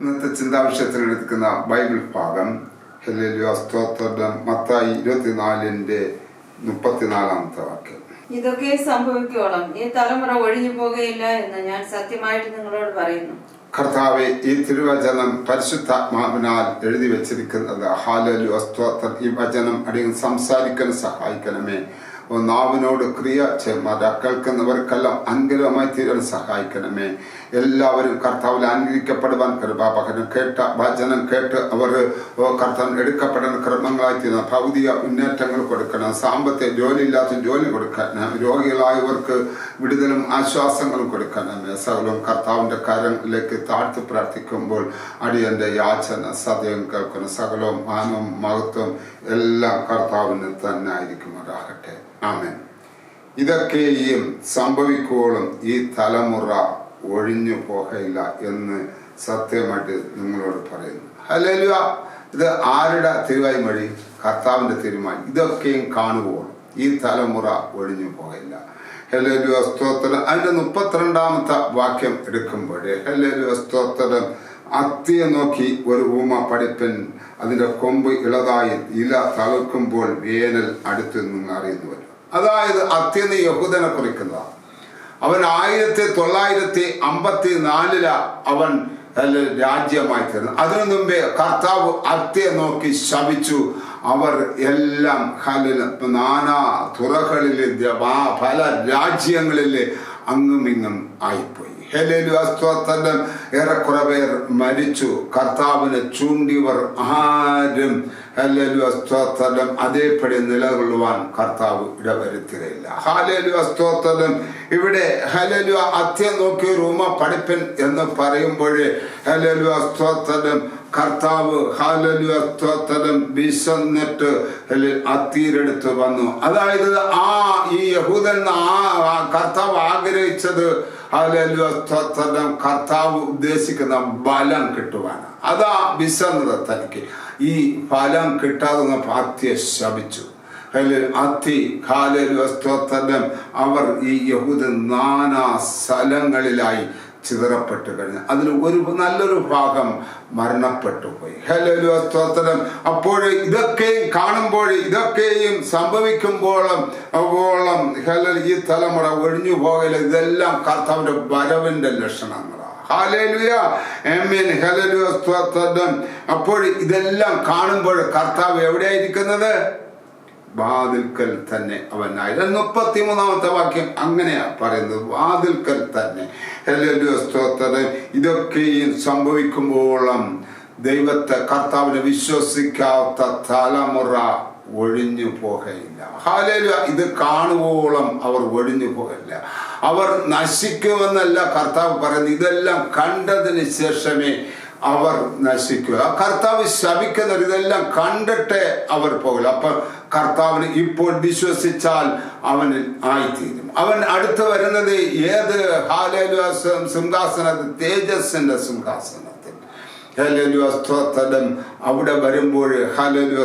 ഇന്നത്തെ ചിന്താവിഷയത്തിൽ എടുക്കുന്ന ബൈബിൾ ഭാഗം ഹെലിയോ സ്തോത്രം. മത്തായി ഇരുപത്തിനാലിന്റെ മുപ്പത്തിനാലാമത്തെ വാക്യം. ഇതൊക്കെ സംഭവിക്കോളം ഈ തലമുറ ഒഴിഞ്ഞു പോകുകയില്ല എന്ന് ഞാൻ സത്യമായിട്ട് നിങ്ങളോട് പറയുന്നു. കർത്താവെ ഈ തിരുവചനം പരിശുദ്ധാത്മാവിനാൽ എഴുതി വെച്ചിരിക്കുന്നത്. ഹാലലു അസ്തോത്രം ഈ വചനം അടിയൻ സംസാരിക്കാൻ സഹായിക്കണമേ. നാവിനോട് ക്രിയ കേൾക്കുന്നവർക്കെല്ലാം അനുഗ്രഹമായി തീരാൻ സഹായിക്കണമേ. എല്ലാവരും കർത്താവിൽ അനുഗ്രഹിക്കപ്പെടുവാൻ കൃപാപകരം കേട്ട വചനം കേട്ട് അവർ ഓ കർത്താവ് എടുക്കപ്പെടുന്ന ക്രമങ്ങളായി തീരുന്ന ഭൗതിക മുന്നേറ്റങ്ങൾ കൊടുക്കണം. സാമ്പത്തിക ജോലി ഇല്ലാത്ത ജോലി കൊടുക്കണം. രോഗികളായവർക്ക് വിടുതലും ആശ്വാസങ്ങളും കൊടുക്കണമേ. സകലവും കർത്താവിന്റെ കരങ്ങളിലേക്ക് താഴ്ത്തി പ്രാർത്ഥിക്കുമ്പോൾ അടിയന്റെ യാചന സദയം കേൾക്കണം. സകലവും മാനവും മഹത്വം എല്ലാം കർത്താവിന് തന്നെ ആയിരിക്കുമാറാകട്ടെ ആമേൻ. ഇതൊക്കെയും സംഭവിക്കുവോളും ഈ തലമുറ ഒഴിഞ്ഞു പോകയില്ല എന്ന് സത്യമായിട്ട് നിങ്ങളോട് പറയുന്നു. ഹല്ലേലൂയ. ഇത് ആരുടെ തിരുവായ്മൊഴി കർത്താവിന്റെ തീരുമാനം ഇതൊക്കെയും കാണുമ്പോൾ ഈ തലമുറ ഒഴിഞ്ഞു പോകില്ല ഹലലുവ സ്തോത്രം. അതിന്റെ മുപ്പത്തിരണ്ടാമത്തെ വാക്യം എടുക്കുമ്പോഴേ ഹലലുവ സ്തോത്രം അത്തിയെ നോക്കി ഒരു ഊമ പഠിപ്പൻ അതിന്റെ കൊമ്പ് ഇളതായി ഇല തളുക്കുമ്പോൾ വേനൽ അടുത്ത് നിന്ന് അറിയുന്നു അതായത് അത്യന്ന് യഹൂദനെ കുറിക്കുന്നതാണ് അവൻ ആയിരത്തി തൊള്ളായിരത്തി അമ്പത്തി നാലില അവൻ രാജ്യമായി തീർന്നു അതിനു മുമ്പേ കർത്താവ് അത്യയെ നോക്കി ശപിച്ചു. അവർ എല്ലാം ഹലിൽ നാനാ തുറകളിലെ പല രാജ്യങ്ങളിലെ അങ്ങുമിങ്ങും ആയിപ്പോയി. ഹെലേലു ഏറെക്കുറെ പേർ മരിച്ചു. കർത്താവിനെ ചൂണ്ടിവർ ആരും ഹല്ലേലു അസ്തോത്തരം അതേപടി നിലകൊള്ളുവാൻ കർത്താവ് ഇടവരുത്തുകയില്ല. ഹാലേലു അസ്തോത്തരം ഇവിടെ ഹലലു അത്യ നോക്കിയ റൂമ പഠിപ്പൻ എന്ന് പറയുമ്പോഴേ ഹലലു അസ്തോത്തരം കർത്താവ് ഹാലലു അത്തീരെടുത്ത് വന്നു. അതായത് ആ ഈ യഹൂദൻ ആ കർത്താവ് ആഗ്രഹിച്ചത് ഹലലുസ്തോത്രം കർത്താവ് ഉദ്ദേശിക്കുന്ന ബലം കിട്ടുവാൻ അതാ വിശന്നത് തനിക്ക്. ഈ ഫലം കിട്ടാതെ പാത്യ ശപിച്ചു. അത്തി ഖാലലുസ്തോത്രം അവർ ഈ യഹൂദൻ നാനാ സ്ഥലങ്ങളിലായി ചിതറപ്പെട്ട് കഴിഞ്ഞു. അതിൽ ഒരു നല്ലൊരു ഭാഗം മരണപ്പെട്ടു പോയി. ഹലോ സ്തോത്രം. അപ്പോൾ ഇതൊക്കെയും കാണുമ്പോൾ ഇതൊക്കെയും സംഭവിക്കുമ്പോഴും അപ്പോളം ഹലോ ഈ തലമുറ ഒഴിഞ്ഞു പോകല ഇതെല്ലാം കർത്താവിന്റെ വരവിന്റെ ലക്ഷണങ്ങളാണ് അപ്പോൾ ഇതെല്ലാം കാണുമ്പോൾ കർത്താവ് എവിടെയായിരിക്കുന്നത്? വാതിൽക്കൽ തന്നെ അവനായി. മുപ്പത്തി മൂന്നാമത്തെ വാക്യം അങ്ങനെയാ പറയുന്നത്. വാതിൽക്കൽ തന്നെ. സ്തോത്രം. ഇതൊക്കെയും സംഭവിക്കുമ്പോളം ദൈവത്തെ കർത്താവിനെ വിശ്വസിക്കാത്ത തലമുറ ഒഴിഞ്ഞു പോകയില്ല. ഹാലേലു ഇത് കാണുവോളം അവർ ഒഴിഞ്ഞു പോകില്ല അവർ നശിക്കുമെന്നല്ല കർത്താവ് പറയുന്നത്. ഇതെല്ലാം കണ്ടതിന് ശേഷമേ അവർ നശിക്കുക. കർത്താവ് ശപിക്കുന്നവർ ഇതെല്ലാം കണ്ടിട്ട് അവർ പോകില്ല. അപ്പൊ കർത്താവിന് ഇപ്പോൾ വിശ്വസിച്ചാൽ അവന് ആയിത്തീരും. അവൻ അടുത്ത് വരുന്നത് ഏത് ഹാലേലു സിംഹാസനത്തിൽ? തേജസ്സിന്റെ സിംഹാസനത്തിൽ ഹലലു സ്തോത്രം. അവിടെ വരുമ്പോൾ ഹലലു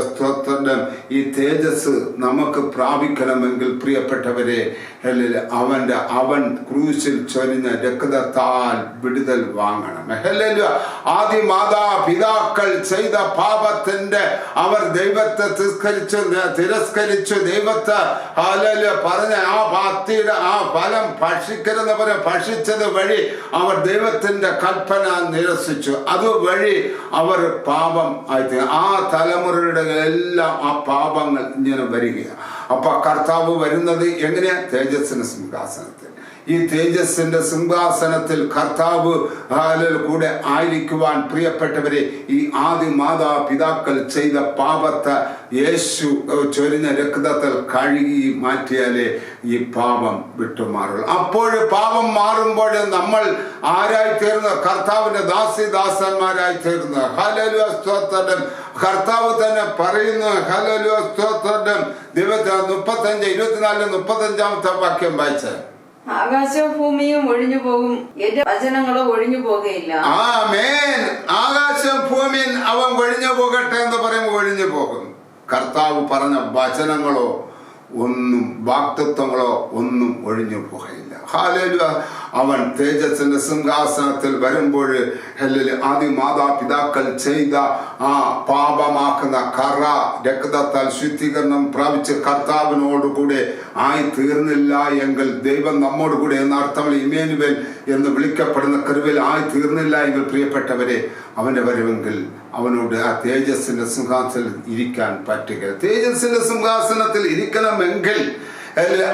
ഈ തേജസ് നമുക്ക് പ്രാപിക്കണമെങ്കിൽ പ്രിയപ്പെട്ടവരെ ഹലല് അവന്റെ അവൻ ക്രൂശിൽ ചൊരിഞ്ഞ രക്തത്താൽ വിടുതൽ വാങ്ങണം ഹലലു ആദ്യ മാതാ പിതാക്കൾ ചെയ്ത പാപത്തിന്റെ അവർ ദൈവത്തെ തിരസ്കരിച്ചു തിരസ്കരിച്ചു ദൈവത്തെ. ഹലലു പറഞ്ഞ ആ ഭക്തിയുടെ ആ ഫലം ഭക്ഷിക്കരുന്നവരെ ഭക്ഷിച്ചത് വഴി അവർ ദൈവത്തിന്റെ കൽപ്പന നിരസിച്ചു. അത് വഴി അവർ പാപം ആയി ആ തലമുറയുടെ എല്ലാം ആ പാപങ്ങൾ ഇങ്ങനെ വരികയാണ്. അപ്പൊ കർത്താവ് വരുന്നത് എങ്ങനെയാ? തേജസ്സിന് സിംഹാസനത്തിൽ ഈ തേജസ്സിന്റെ സിംഹാസനത്തിൽ കർത്താവ് കൂടെ ആയിരിക്കുവാൻ പ്രിയപ്പെട്ടവരെ ഈ ആദ്യ മാതാപിതാക്കൾ ചെയ്ത പാപത്തെ യേശു ചൊരിഞ്ഞ രക്തത്തിൽ കഴുകി മാറ്റിയാലേ ഈ പാപം വിട്ടുമാറുള്ളൂ അപ്പോൾ പാപം മാറുമ്പോൾ നമ്മൾ ആരായി തീർന്ന? കർത്താവിന്റെ ദാസിദാസന്മാരായി തീർന്ന. ഹലലു കർത്താവ് തന്നെ പറയുന്നു ഹലലു സ്തോത്രം. ദിവസം മുപ്പത്തഞ്ച് ഇരുപത്തിനാലിന് മുപ്പത്തഞ്ചാമത്തെ വാക്യം വായിച്ചത് ആകാശവും ഭൂമിയും ഒഴിഞ്ഞു പോകും. എന്റെ വചനങ്ങളോ ഒഴിഞ്ഞു പോകുകയില്ല. ആമേൻ. ആകാശം ഭൂമിയും അവൻ ഒഴിഞ്ഞു പോകട്ടെ എന്ന് പറയുമ്പോൾ ഒഴിഞ്ഞു പോകും കർത്താവ് പറഞ്ഞ വചനങ്ങളോ ഒന്നും വാക്തത്വങ്ങളോ ഒന്നും ഒഴിഞ്ഞു പോകയില്ല. ഹാലേലു അവൻ തേജസ്സിന്റെ സിംഹാസനത്തിൽ വരുമ്പോൾ ആദ്യ മാതാപിതാക്കൾ ചെയ്ത ആ പാപമാക്കുന്ന കറ രക്തത്താൽ ശുദ്ധീകരണം പ്രാപിച്ച് കർത്താവിനോടുകൂടെ ആയി തീർന്നില്ല എങ്കിൽ ദൈവം നമ്മോട് കൂടെ എന്ന അർത്ഥമുള്ള ഇമേനുവൽ എന്ന് വിളിക്കപ്പെടുന്ന കരുവിൽ ആയി തീർന്നില്ല എങ്കിൽ പ്രിയപ്പെട്ടവരെ അവന്റെ വരവെങ്കിൽ അവനോട് ആ തേജസ്സിന്റെ സിംഹാസനത്തിൽ ഇരിക്കാൻ പറ്റുക തേജസ്സിന്റെ സിംഹാസനത്തിൽ ഇരിക്കണമെങ്കിൽ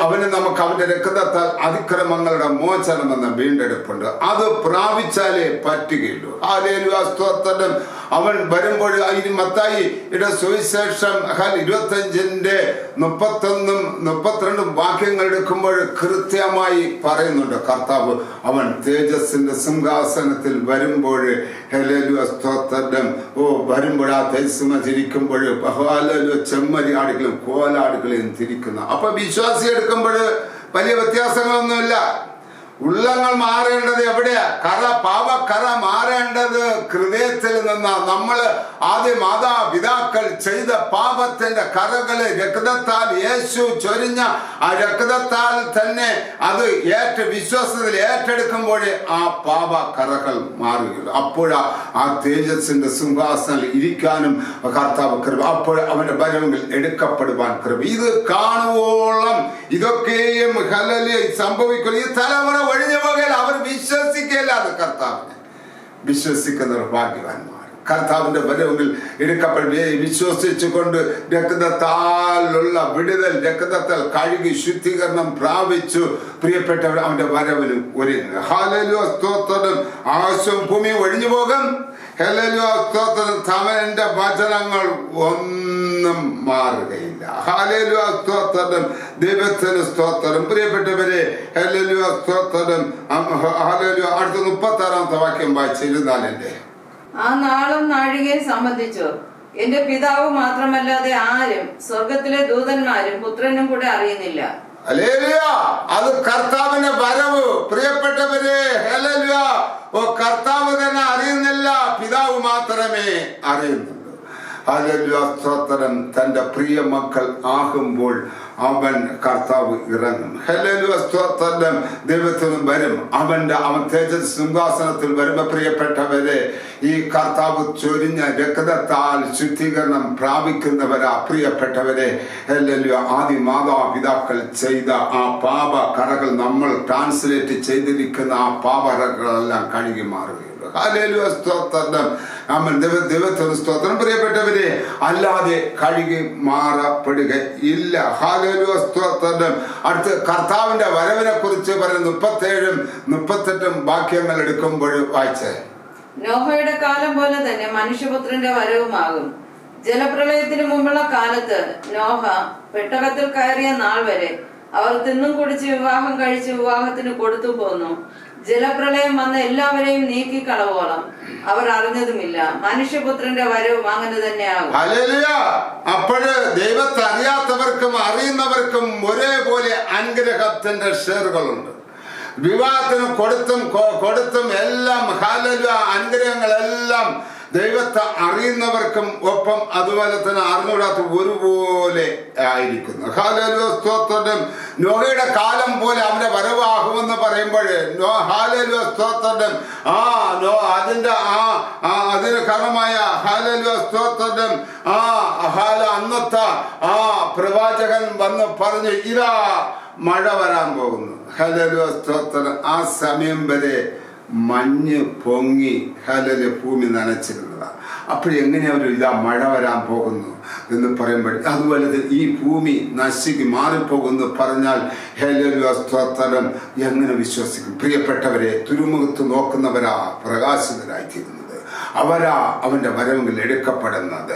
അവന് നമുക്ക് അവന്റെ രക്തത്താൽ അതിക്രമങ്ങളുടെ മോചനം എന്ന വീണ്ടെടുപ്പുണ്ട്. അത് പ്രാപിച്ചാലേ പറ്റുകയുള്ളൂ. ഹാലേലുയ സ്തോത്രം. അവൻ വരുമ്പോൾ അതിന് മത്തായി ഇവിടെ സുവിശേഷം ഇരുപത്തഞ്ചിന്റെ മുപ്പത്തൊന്നും മുപ്പത്തിരണ്ടും വാക്യങ്ങൾ എടുക്കുമ്പോൾ കൃത്യമായി പറയുന്നുണ്ട്. കർത്താവ് അവൻ തേജസ്സിന്റെ സിംഹാസനത്തിൽ വരുമ്പോൾ ഓ വരുമ്പോൾ ആ തേജസ്സിമ തിരിക്കുമ്പോൾ ചെമ്മരി ആടുകളും കോലാടുകളെയും തിരിക്കുന്ന. അപ്പൊ വിശ്വാസി എടുക്കുമ്പോൾ വലിയ വ്യത്യാസങ്ങളൊന്നുമില്ല. ഉള്ളങ്ങൾ മാറേണ്ടത് എവിടെയാ? കറ പാപക്കറ മാറേണ്ടത് ഹൃദയത്തിൽ നിന്ന്. നമ്മൾ ആദ്യ മാതാപിതാക്കൾ ചെയ്ത പാപത്തിന്റെ കറകൾ രക്തത്താൽ യേശു ചൊരിഞ്ഞ ആ രക്തത്താൽ തന്നെ അത് ഏറ്റ വിശ്വാസത്തിൽ ഏറ്റെടുക്കുമ്പോഴേ ആ പാപ കറകൾ മാറുകയുള്ളൂ. അപ്പോഴാ ആ തേജസ്സിന്റെ സിംഹാസനം ഇരിക്കാനും കർത്താവ് കൃപ. അപ്പോൾ അവന്റെ ഭരണങ്ങൾ എടുക്കപ്പെടുവാൻ കൃപ. ഇത് കാണുവോളം ഇതൊക്കെയും ഹലലി സംഭവിക്കുന്നു ഈ തലമുറ ഒഴിഞ്ഞു പോകൽ അവർ വിശ്വസിക്കല്ല അത് കർത്താവിനെ. വിശ്വസിക്കുന്നവർ ഭാഗ്യവാന്മാർ കർത്താവിന്റെ വരവുകൾ എടുക്കപ്പെടുകയെ വിശ്വസിച്ചുകൊണ്ട് രക്തത്താലുള്ള വിടുതൽ രക്തത്താൽ കഴുകി ശുദ്ധീകരണം പ്രാപിച്ചു. പ്രിയപ്പെട്ടവർ അവന്റെ വരവിലും ഹാലലു സ്തോത്രം. ആകാശവും ഭൂമി ഒഴിഞ്ഞു പോകും. ഹലലു സ്തോത്രം. തമന്റെ വചനങ്ങൾ ഒന്നും മാറുകയില്ല. ഹാലലു സ്തോത്രം. ദൈവത്തിന് സ്തോത്രം. പ്രിയപ്പെട്ടവരെ ഹലലു സ്തോത്രം. ഹാലലു അടുത്ത മുപ്പത്തി ആറാമത്തെ വാക്യം വായിച്ചിരുന്നാലെന്റെ ആ നാളും നാഴികയെ സംബന്ധിച്ചു. എന്റെ പിതാവ് മാത്രമല്ലാതെ ആരും സ്വർഗത്തിലെ ദൂതന്മാരും പുത്രനും കൂടെ അറിയുന്നില്ല. അത് കർത്താവിന്റെ വരവ്. പ്രിയപ്പെട്ടവരെ ഹല്ലേലൂയ. ഓ കർത്താവ് തന്നെ അറിയുന്നില്ല. പിതാവ് മാത്രമേ അറിയുന്നുള്ളൂ. ഹല്ലേലൂയ. തന്റെ പ്രിയ മക്കൾ ആകുമ്പോൾ അവൻ കർത്താവ് ഇറങ്ങും ഹല്ലേലൂയ. ദൈവത്തിൽ നിന്നും വരും അവന്റെ അവൻ തേജസ് സിംഹാസനത്തിൽ വരുമ്പോ പ്രിയപ്പെട്ടവരെ ഈ കർത്താവ് ചൊരിഞ്ഞ രക്തത്താൽ ശുദ്ധീകരണം പ്രാപിക്കുന്നവരാ പ്രിയപ്പെട്ടവരെ ഹല്ലേലൂയ. ആദി മാതാപിതാക്കൾ ചെയ്ത ആ പാപ കറകൾ നമ്മൾ ട്രാൻസ്ലേറ്റ് ചെയ്തിരിക്കുന്ന ആ പാപ കറകളെല്ലാം കഴുകി മാറുകയുള്ളൂ. സ്തോത്രം ആമേൻ. ദൈവ ദൈവത്തിന് സ്തോത്രം. പ്രിയപ്പെട്ടവരെ അല്ലാതെ കഴുകി മാറപ്പെടുക ഇല്ല. ഹാലേലൂയ സ്തോത്രം. അടുത്ത് കർത്താവിന്റെ വരവിനെ കുറിച്ച് പറയുന്ന മുപ്പത്തേഴും മുപ്പത്തെട്ടും വാക്യങ്ങൾ എടുക്കുമ്പോൾ വായിച്ചേ. നോഹയുടെ കാലം പോലെ തന്നെ മനുഷ്യപുത്രന്റെ വരവുമാകും. ജലപ്രളയത്തിന് മുമ്പുള്ള കാലത്ത് നോഹ പെട്ടകത്തിൽ കയറിയ നാൾ വരെ അവർ തിന്നും കുടിച്ച് വിവാഹം കഴിച്ച് വിവാഹത്തിന് കൊടുത്തു പോന്നു. ജലപ്രളയം വന്ന് എല്ലാവരെയും നീക്കി നീക്കിക്കളവോളം അവർ അറിഞ്ഞതുമില്ല. മനുഷ്യപുത്രന്റെ വരവ് അങ്ങനെ തന്നെയാകും. അപ്പോഴ് ദൈവത്തെ അറിയാത്തവർക്കും അറിയുന്നവർക്കും ഒരേപോലെ അനുഗ്രഹത്തിന്റെ ഷെയറുകളുണ്ട്. വിവാഹത്തിന് കൊടുത്തും കൊടുത്തും എല്ലാം ഹാലലുയ അനുഗ്രഹങ്ങളെല്ലാം ദൈവത്തെ അറിയുന്നവർക്കും ഒപ്പം അതുപോലെ തന്നെ അറിഞ്ഞുകൂടാത്ത ഒരുപോലെ ആയിരിക്കുന്നു. ഹാലലുയ സ്തോത്രം. നോഹയുടെ കാലം പോലെ അവന്റെ വരവാകുമെന്ന് പറയുമ്പോൾ നോ ആ നോ അതിന്റെ ആ അതിന് കാരണമായ ഹാലലുയ സ്തോത്രം. ആ ഹാല അന്നത്തെ ആ പ്രവാചകൻ വന്ന് പറഞ്ഞു ഇതാ മഴ വരാൻ പോകുന്നു. ഹലലു സ്തോത്രം. ആ സമയം വരെ മഞ്ഞ് പൊങ്ങി ഹലല് ഭൂമി നനച്ചിരുന്നതാണ് അപ്പോഴെങ്ങനെ അവർ ഇതാ മഴ വരാൻ പോകുന്നു എന്ന് പറയുമ്പോൾ അതുപോലെ ഈ ഭൂമി നശിക്ക് മാറിപ്പോകുന്നു പറഞ്ഞാൽ ഹലലു സ്തോത്രം എങ്ങനെ വിശ്വസിക്കും? പ്രിയപ്പെട്ടവരെ തുരുമുഖത്ത് നോക്കുന്നവരാ പ്രകാശിതരായിത്തീരുന്നത്. അവരാ അവന്റെ വരവുകൾ എടുക്കപ്പെടുന്നത്.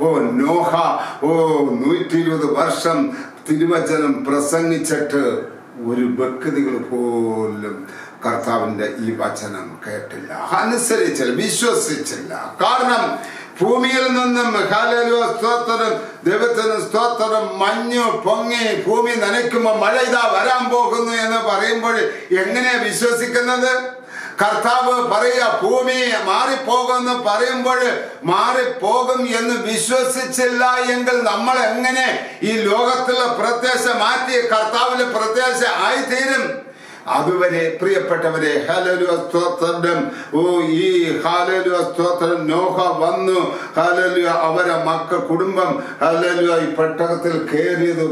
ഓ നോഹ ഓ നൂറ്റി ഇരുപത് വർഷം തിരുവചനം പ്രസംഗിച്ചിട്ട് ഒരു വ്യക്തികൾ പോലും കർത്താവിന്റെ ഈ വചനം കേട്ടില്ല. അനുസരിച്ചില്ല വിശ്വസിച്ചില്ല. കാരണം ഭൂമിയിൽ നിന്നും ഹാലലോ സ്തോത്രം ദൈവത്തിന് സ്തോത്രം മഞ്ഞു പൊങ്ങി ഭൂമി നനയ്ക്കുമ്പോൾ മഴ ഇതാ വരാൻ പോകുന്നു എന്ന് പറയുമ്പോൾ എങ്ങനെയാ വിശ്വസിക്കുന്നത്? കർത്താവ് പറയുക ഭൂമി മാറിപ്പോകുമെന്ന് പറയുമ്പോൾ മാറിപ്പോകും എന്ന് വിശ്വസിച്ചില്ല എങ്കിൽ നമ്മൾ എങ്ങനെ ഈ ലോകത്തിലെ പ്രത്യാശ മാറ്റി കർത്താവിലെ പ്രത്യാശ ആയിത്തീരും? അതുവരെ പ്രിയപ്പെട്ടവരെ ഹലലു സ്തോത്രം. ഓ ഈ ഹാലലു സ്തോത്രം. നോഹ വന്നു. ഹലലു അവരെ മക്ക കുടുംബം ഹലലു ഈ പെട്ടകത്തിൽ കയറിയത്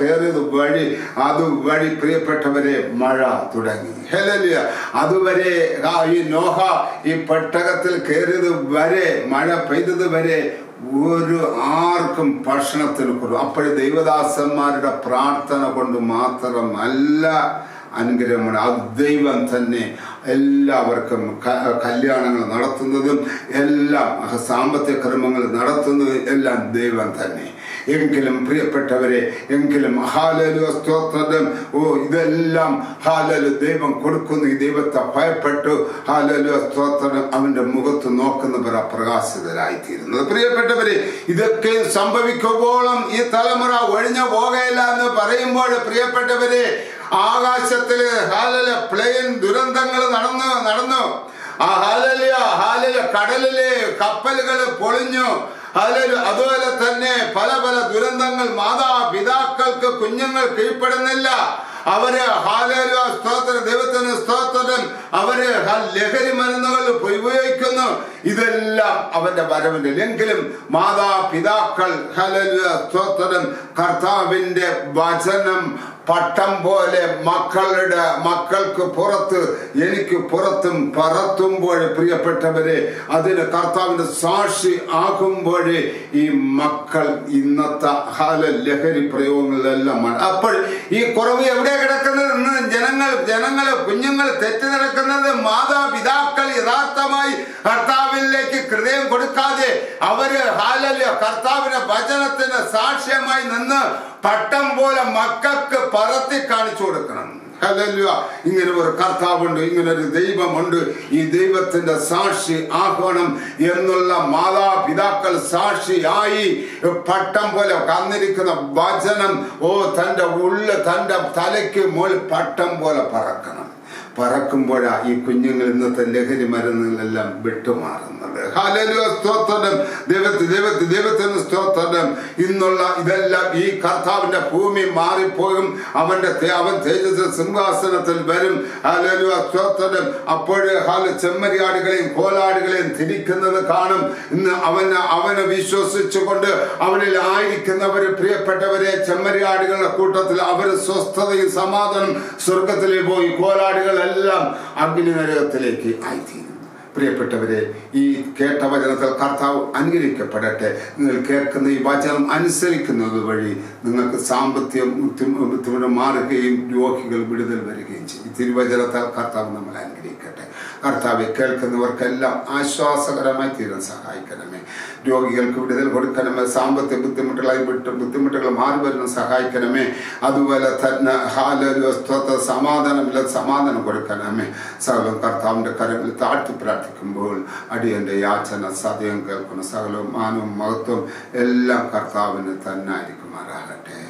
കയറിയത് വഴി അത് വഴി പ്രിയപ്പെട്ടവരെ മഴ തുടങ്ങി. ഹലലിയ അതുവരെ ഈ നോഹ ഈ പെട്ടകത്തിൽ കയറിയത് വരെ മഴ പെയ്തത് വരെ ഒരു ആർക്കും ഭക്ഷണത്തിന് കുറവ് അപ്പോഴും ദൈവദാസന്മാരുടെ പ്രാർത്ഥന കൊണ്ട് മാത്രമല്ല അനുഗ്രഹമാണ്. ആ ദൈവം തന്നെ എല്ലാവർക്കും കല്യാണങ്ങൾ നടത്തുന്നതും എല്ലാം സാമ്പത്തിക ക്രമങ്ങൾ നടത്തുന്നതും എല്ലാം ദൈവം തന്നെ. എങ്കിലും പ്രിയപ്പെട്ടവരെ എങ്കിലും ഹാലലു സ്തോത്രം ഓ ഇതെല്ലാം ഹാലലു ദൈവം കൊടുക്കുന്നു. ഈ ദൈവത്തെ ഭയപ്പെട്ടു. ഹാലലു സ്തോത്രം അവന്റെ മുഖത്ത് നോക്കുന്നവർ അപ്രകാശിതരായിത്തീരുന്നത് പ്രിയപ്പെട്ടവരെ ഇതൊക്കെ സംഭവിക്കുമ്പോഴും ഈ തലമുറ ഒഴിഞ്ഞു പോകയില്ല എന്ന് പറയുമ്പോൾ പ്രിയപ്പെട്ടവരെ ആകാശത്തിൽ ഹാലല പ്ലെയിൻ ദുരന്തങ്ങൾ നടന്നു നടന്നു. ആ ഹാലലിയ ഹാലല കടലിലെ കപ്പലുകൾ പൊളിഞ്ഞു. അതുപോലെ തന്നെ പല പല ദുരന്തങ്ങൾ മാതാപിതാക്കൾക്ക് കുഞ്ഞുങ്ങൾ കീഴ്പ്പെടുന്നില്ല. അവർ സ്തോത്രം ദൈവത്തിന് സ്തോത്രം. അവർ ലഹരി മരുന്നുകൾ ഉപയോഗിക്കുന്നു. ഇതെല്ലാം അവന്റെ വരവിന്റെ മാതാപിതാക്കൾ ഹലലു സ്തോത്രം കർത്താവിന്റെ വചനം പട്ടം പോലെ മക്കളുടെ മക്കൾക്ക് പുറത്ത് എനിക്ക് പുറത്തും പറത്തുമ്പോൾ പ്രിയപ്പെട്ടവരെ അതിന് കർത്താവിന്റെ സാക്ഷി ആകുമ്പോഴേ ഈ മക്കൾ ഇന്നത്തെ ഹാല ലഹരി പ്രയോഗങ്ങളിലെല്ലാമാണ് അപ്പോൾ ഈ കുറവ് എവിടെ കിടക്കുന്നത്? ജനങ്ങൾ ജനങ്ങൾ കുഞ്ഞുങ്ങൾ തെറ്റി നടക്കുന്നത് മാതാപിതാക്കൾ യഥാർത്ഥമായി കർത്താവിലേക്ക് ഹൃദയം കൊടുക്കാതെ അവർ ഹാലല്യ കർത്താവിന്റെ വചനത്തിന് സാക്ഷ്യമായി നിന്ന് പട്ടം പോലെ മക്കൾക്ക് പറത്തി കാണിച്ചു കൊടുക്കണം. ഹല്ലേലൂയ. ഇങ്ങനെ ഒരു കർത്താവുണ്ട് ഇങ്ങനെ ഒരു ദൈവമുണ്ട്. ഈ ദൈവത്തിന്റെ സാക്ഷി ആഹ്വാനം എന്നുള്ള മാതാപിതാക്കൾ സാക്ഷിയായി പട്ടം പോലെ കന്നിരിക്കുന്ന വചനം ഓ തന്റെ ഉള്ള തന്റെ തലയ്ക്ക് മുകളിൽ പട്ടം പോലെ പറക്കണം. പറക്കുമ്പോഴാ ഈ കുഞ്ഞുങ്ങൾ ഇന്നത്തെ ലഹരി മരുന്നുകളെല്ലാം വിട്ടുമാറുന്നത്. ഹല്ലേലൂയ, സ്തോത്രം. ദൈവത്തെ ദൈവത്തെ ദൈവത്തിന് സ്തോത്രം. ഇന്നുള്ള ഇതെല്ലാം ഈ കർത്താവിന്റെ ഭൂമി മാറിപ്പോകും. അവന്റെ അവൻ തേജസ് സിംഹാസനത്തിൽ വരും. ഹല്ലേലൂയ, സ്തോത്രം. അപ്പോഴ് ഹാല ചെമ്മരിയാടുകളെയും കോലാടുകളെയും തിരിക്കുന്നത് കാണും. ഇന്ന് അവന് അവനെ വിശ്വസിച്ചുകൊണ്ട് അവനിൽ ആയിരിക്കുന്നവര് പ്രിയപ്പെട്ടവരെ ചെമ്മരിയാടുകളുടെ കൂട്ടത്തിൽ അവർ സ്വസ്ഥതയും സമാധാനം സ്വർഗത്തിൽ പോയി. കോലാടുകളെല്ലാം അഗ്നി നരകത്തിലേക്ക് ആയിത്തീരും. പ്രിയപ്പെട്ടവരെ ഈ കേട്ട വചനത്തിൽ കർത്താവ് അനുഗ്രഹിക്കപ്പെടട്ടെ നിങ്ങൾ കേൾക്കുന്ന ഈ വചനം അനുസരിക്കുന്നത് വഴി നിങ്ങൾക്ക് സാമ്പത്തികം ബുദ്ധിമു- ബുദ്ധിമുട്ട് മാറുകയും രോഗികൾ വിടുതൽ വരികയും ചെയ്യും. തിരുവചനത്താൽ കർത്താവ് നമ്മളെ അനുഗ്രഹിക്കട്ടെ. കർത്താവ് കേൾക്കുന്നവർക്കെല്ലാം ആശ്വാസകരമായി തീരാൻ സഹായിക്കണമേ. രോഗികൾക്ക് വിടുതൽ കൊടുക്കണമേ. സാമ്പത്തിക ബുദ്ധിമുട്ടുകളായി വിട്ട് ബുദ്ധിമുട്ടുകൾ മാറി വരുന്ന സഹായിക്കണമേ. അതുപോലെ തന്നെ ഹാലസ്വസ്ഥ സമാധാനമില്ല സമാധാനം കൊടുക്കണമേ. സകലവും കർത്താവിന്റെ കരങ്ങളിൽ താഴ്ത്തി പ്രാർത്ഥിക്കുമ്പോൾ അടിയന്റെ യാചന സദയം കേൾക്കുന്ന സകലവും മാനവും മഹത്വം എല്ലാം കർത്താവിന് തന്നെ ആയിരിക്കുമാറാകട്ടെ.